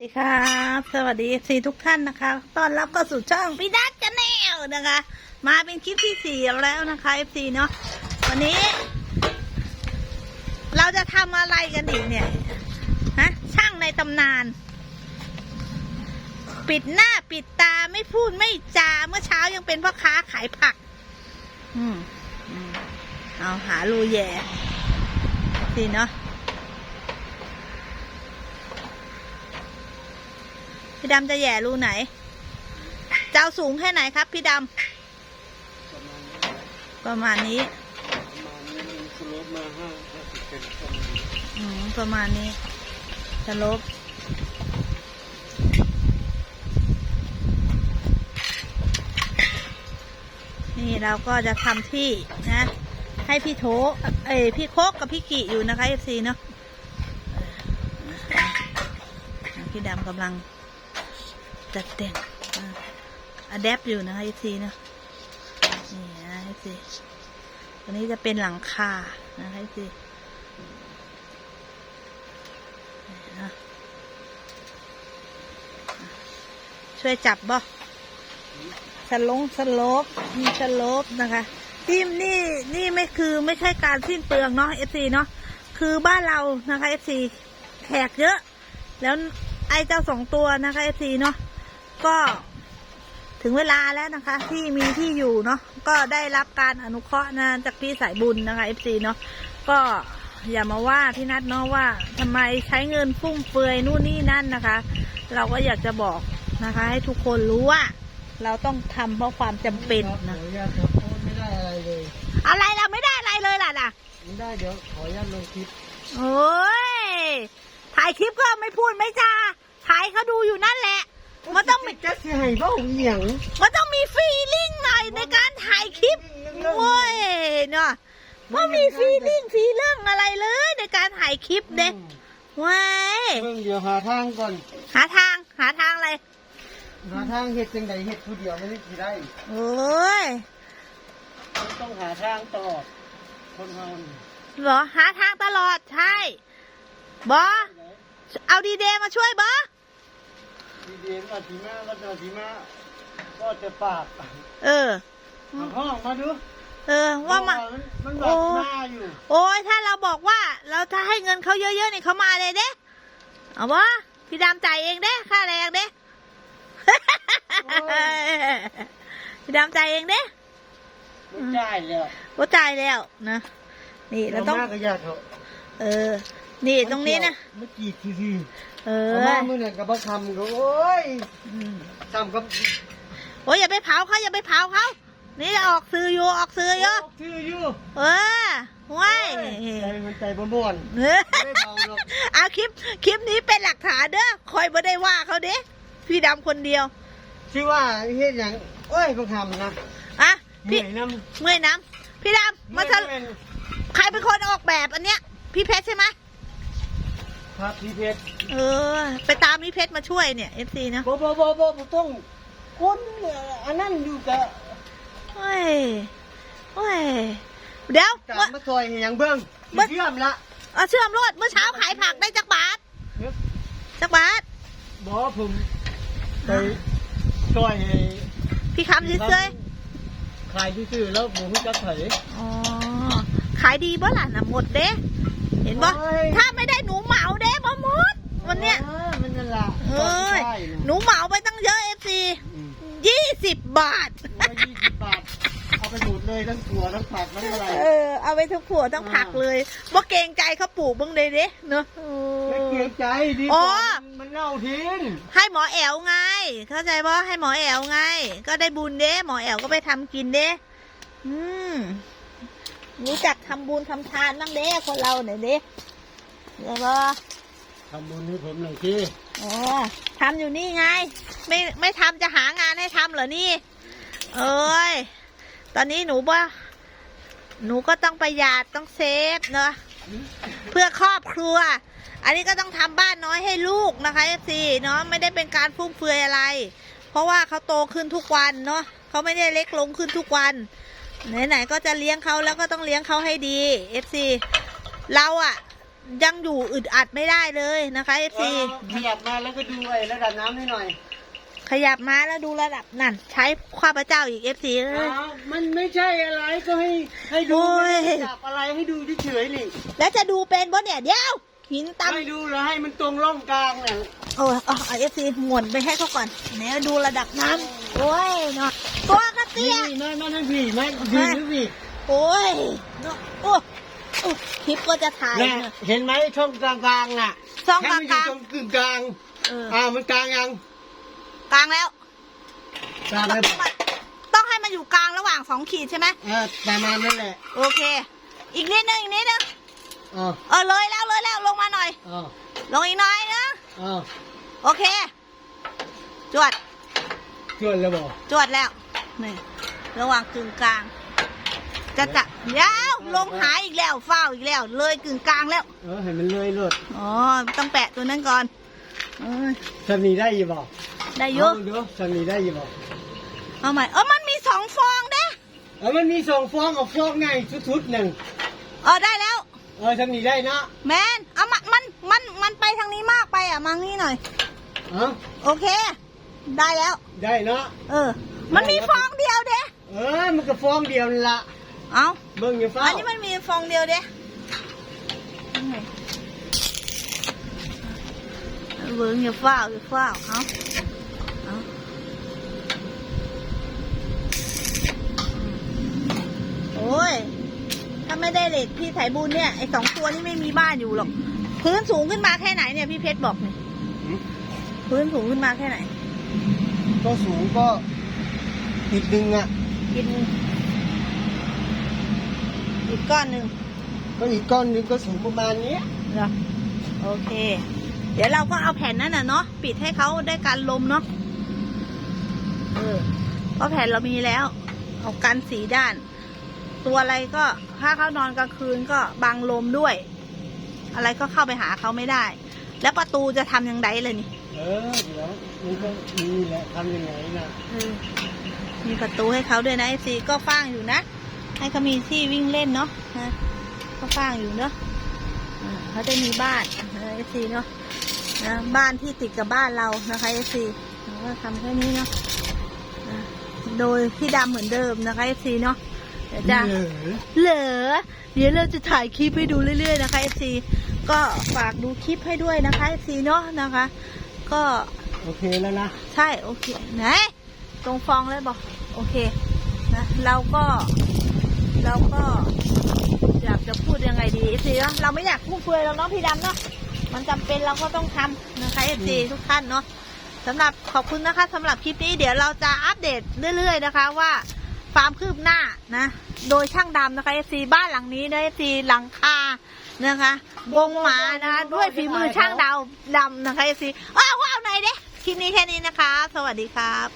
สวัสดีครับสวัสดีสีทุกท่านนะคะต้อนรับเข้าสู่ช่องพี่ดักจะแนวนะคะ มาเป็นคลิปที่สี่แล้วนะคะเอฟซีเนาะวันนี้ เราจะทำอะไรกันอีกเนี่ยฮะช่างในตำนาน ปิดหน้าปิดตาไม่พูดไม่จาเมื่อเช้ายังเป็นพ่อค้าขายผัก อืมเอาหารูแย่สิเนาะ พี่ดำจะแย่รูไหน เจ้าสูงแค่ไหนครับ พี่ดำประมาณนี้อืมประมาณนี้จะลบนี่เราก็จะทำที่นะ ให้พี่โถเอ้ยพี่โคกกับพี่กิอยู่นะคะเอฟซีเนาะพี่ดำกำลัง จัดแต่งอะแดปอยู่นะคะไอซีนะนี่นะไอซีตัวนี้จะเป็นหลังคานะคะไอซีช่วยจับบ่สลงสลปมีสลปนะคะนี่นี่นี่ไม่คือไม่ใช่การสิ้นเปลืองเนาะเอฟซีเนาะคือบ้านเรานะคะเอฟซีแขกเยอะ แล้วไอเจ้าสองตัวนะคะเอฟซีเนาะ ก็ถึงเวลาแล้วนะคะ ที่มีที่อยู่เนาะก็ได้รับการอนุเคราะห์นะจากพี่สายบุญนะคะ FC เนาะก็อย่ามาว่าพี่นัทเนาะว่าทำไมใช้เงินฟุ่มเฟือยนู่นนี่นั่นนะคะ เราก็อยากจะบอกนะคะ ให้ทุกคนรู้ว่า เราต้องทำเพราะความจำเป็นขอนะอนุญาตครับไม่ได้อะไรเลยอะไรเราไม่ได้อะไรเลยล่ะน่ะไม่ได้เดี๋ยวขออนุญาตลงคลิปโอ้ยถ่ายคลิปก็ไม่พูดไม่จาถ่ายเขาดูอยู่นั่นแหละ มันต้องมีจะเสียหายบ้าเหยียงมันต้องมีฟีลิ่งหน่อยในการถ่ายคลิปโว้ยเนาะว่ามีฟีลิ่งฟีเรื่องอะไรเลยในการถ่ายคลิปเด็กว้ายเพิ่งเดี๋ยวหาทางก่อน หาทางหาทางอะไรหาทางเห็ดจังใดเห็ดผู้เดียวไม่ได้กี่ได้โอ้ยต้องหาทางต่อคนเรานี่เหรอหาทางตลอดใช่บอเอาดีเดย์มาช่วยบอ ดีเดียนอาทิมาก็จะอาทิมาก็จะปากเออเอาห้องมาดูเออ ว่ามานมันแบบหน้าอยู่โอ้ยถ้าเราบอกว่า เราจะให้เงินเขาเยอะๆนี่เขามาเลยเด้เอาวะพี่ดำจ่ายเองเด้ค่าแรงเด้พี่ดำจ่ายเองเด้ไม่ได้เลยว่าจ่ายแล้วนะนี่เราต้อง มากระยาเถอะ เออ นี่ตรงนี้นะเมื่อกี้ทีทีเอเอาอมาเมื่อไหร่กับบัคำก็โอ้ยอืมทำกับโอ้ยอย่าไปเผาเขาอย่าไปเผาเขานี่ออกซื้ออยู่ออกซื้อเยอะชื่ออยู่เออว้ายใจมันใจบ่วนเออไม่เบาหรอกเอาคลิปคลิปนี้เป็นหลักฐานเด้อคอยไม่ได้ว่าเขาเด้พี่ดำคนเดียวชื่อว่าเฮ็ดอย่างโอ้ยบัคำนะอะเหนื่พี่อยน้ำเมื่อยน้ำพี่ดำมาทะเมื่อยใครเป็นคนออกแบบอันเนี้ย พี่เพชรใช่ไหมครับพี่เพชรเออ ไปตามพี่เพชรมาช่วยเนี่ยเอฟซีนะบ่บ่บ่บ่บ่ต้องคนอันนั้นอยู่กับโอ้ยโอ้ยเดี๋ยวกาเมื่อรมาซอยให้หยังเบิ่งเบิ่งเชื่อมละเอาเชื่อมรถเมื่อเช้าขายผักได้จักบาทจักบาทบ่ผมไปซอยให้พี่คำซื้อขายซื่อๆแล้วบ่ฮู้จักไผๆอ๋อขายดีบ่ล่ะน่ะหมดเด้เห็นบ่โอ้ยถ้าไม่ได้หนูเหมาเด้บ่หมดวันเนี้ยออมันนั่นล่ะเอ้ยใช่ะหนูเหมาไปตั้งเยอะเอฟซีอืมยี่สิบบาทร้อยยี่สิบบาทเอาไปหมดเลยทั้งถั่วทั้งผักทั้งอะไรเออเอาไปทั้งผัวทั้งผักเลยบ่เกรงใจเขาปลูกเบ้างเลยเด้เนอะโอ้ไม่เกรงใจดีกอ๋อว่ามันมันเน่าทิ้งให้หมอแอวไง เข้าใจบ่ให้หมอแอวไง ก็ได้บุญเด้หมอแอวก็ไปทำกินเด้อืม รู้จักทำบุญทำทานบ้างเด้คนเราเนี่ยเด้เดี๋ยวบ่ทำบุญให้ผมหน่อยทีอ๋อทำอยู่นี่ไง ไม่ไม่ทำจะหางานให้ทำเหรอนี่ เอ้ย ตอนนี้หนูว่าหนูก็ต้องประหยัดต้องเซฟเนอะเพื่อครอบครัว อันนี้ก็ต้องทำบ้านน้อยให้ลูกนะคะเอฟซีเนาะไม่ได้เป็นการฟุ่มเฟือยอะไร เพราะว่าเขาโตขึ้นทุกวันเนาะเขาไม่ได้เล็กลงขึ้นทุกวัน ไหนๆก็จะเลี้ยงเขาแล้วก็ต้องเลี้ยงเขาให้ดีเอฟซีเราอะยังอยู่อึดอัดไม่ได้เลยนะคะเอฟซีขยับมาแล้วก็ดูไอ้ระดับน้ำนิดหน่อย ขยับมาแล้วดูระดับนั่น ใช้ข้าพเจ้าอีกเอฟซีเอ้ยอ้าวมันไม่ใช่อะไรก็ให้ให้ดูโอ้ยไม่ได้จับอะไรให้ดูเฉยๆนี่แล้วจะดูเป็นบ่เนี่ยเดี๋ยว หินตำให้ดูแล้วให้มันตรงร่องกลางเนี่ยโอ้ยเอาเอฟซีหมุนไปให้เขาก่อนเนี่ยดูระดับน้ำโอ้ยเนาะตัวกระเตี้ยนี่มามาทางพี่มาดีหรือพี่โอ้ยเนาะโอ้โอ้คลิปก็จะถ่ายเนี่ยเนี่ยเห็นไหมช่องกลางๆน่ะช่องกให้ลางมันกอยู่ลางตรงกึ่งกลางเอออ่ามันกลางยังกลางแล้วกลางเลยมันต้องให้มันอยู่กลางระหว่างสองขีดใช่ไหมอ่าประมาณนั้นแหละโอเค อีกนิดนึงอีกนิดนึง อ่าเออเลยแล้วเลยแล้วลงมาหน่อยอ่าลงอีกหน่อยนะอ่าโอเค จวดชวนแล้วบอกจวดแล้วนี่ระหว่างกึ่งกลาง จะจะยาวลงหายอีกแล้วเฝ้าวอีกแล้ว เลยกึ่งกลางแล้ว เออให้มันเลยเลิศอ๋อ ต้องแปะตัวนั้นก่อนเออสามีได้ยี่บอกได้เยอะเดี๋ยวสามีได้ยี่บอกเอาใหม่ เออมันมีสองฟองเด้ เออมันมีสองฟองกับฟองไงชุดๆหนึ่ง เออได้แล้ว เออสามีได้นะแมนเอามามัน มัน มันไปทางนี้มากไปอะมานี่หน่อย เอ้าโอเค ได้แล้ว ได้เนาะเออ มันมีฟองเดียวเด้เออ มันก็ฟองเดียวนั่นละเอาเบิ่งอย่าเฝ้าอันนี้มันมีฟองเดียวเด้เบิ้งอย่าฟ้าวอย่าฟ้าวเอาเอาโอ้ยถ้า ไม่ได้เหล็กพี่ไถบุญเนี่ยไอสองตัวนี้ไม่มีบ้านอยู่หรอก พื้นสูงขึ้นมาแค่ไหนเนี่ยพี่เพชรบอกหน่อยหืมพื้นสูงขึ้นมาแค่ไหน ก็สูงก็อีกดึงอะกินอีกก้อนหนึ่งก็อีกก้อนหนึงก็สูงประมาณเนี้ยเหรอโอเค เดี๋ยวเราก็เอาแผ่นนั้นน่ะเนาะปิดให้เขาได้การลมเนาะเออเพราะแผ่นเรามีแล้ว เอากันสีด้าน ตัวอะไรก็ถ้าเขานอนกลางคืนก็บังลมด้วย อะไรก็เข้าไปหาเขาไม่ได้ แล้วประตูจะทำยังไงเลยนี่ เออเดี๋ยวมันก็มีแหละทำยังไงนะเออมีประตูให้เขาด้วยนะเอซีก็ฟ้างอยู่นะ ให้เขามีที่วิ่งเล่นเนาะนะก็ฟ้างอยู่เนาะอ่าเขาจะมีบ้านเอซีเนาะนะบ้านที่ติดกับบ้านเรานะคะเอซีก็ทำแค่นี้เนาะนะโดยพี่ดำเหมือนเดิมนะคะเอซีเนาะ เดี๋ยวจะเออเหลอเดี๋ยวเราจะถ่ายคลิปให้ดูเรื่อย ๆ นะคะเอซีก็ฝากดูคลิปให้ด้วยนะคะเอซีเนาะนะคะ ก็โอเคแล้วนะ ใช่โอเคไหนตรงฟองเลยบอกโอเคนะเราก็เราก็อยากจะพูดยังไงดีเอฟซีเนาะเราไม่อยากพูดเฟือยเราเนาะพี่ดำเนาะมันจำเป็นเราก็ต้องทำนะคะเอฟซีทุกท่านเนาะสำหรับขอบคุณนะคะสำหรับคลิปนี้เดี๋ยวเราจะอัปเดตเรื่อย ๆ นะคะว่า ความคืบหน้านะ โดยช่างดำนะคะเอฟซีบ้านหลังนี้นะเอฟซีหลังคานะคะวงหมานะคะด้วยฝีมือช่างดาวดำนะคะเอฟซีอ้าวว้าวไหนเด้คลิปนี้แค่นี้นะคะ สวัสดีครับ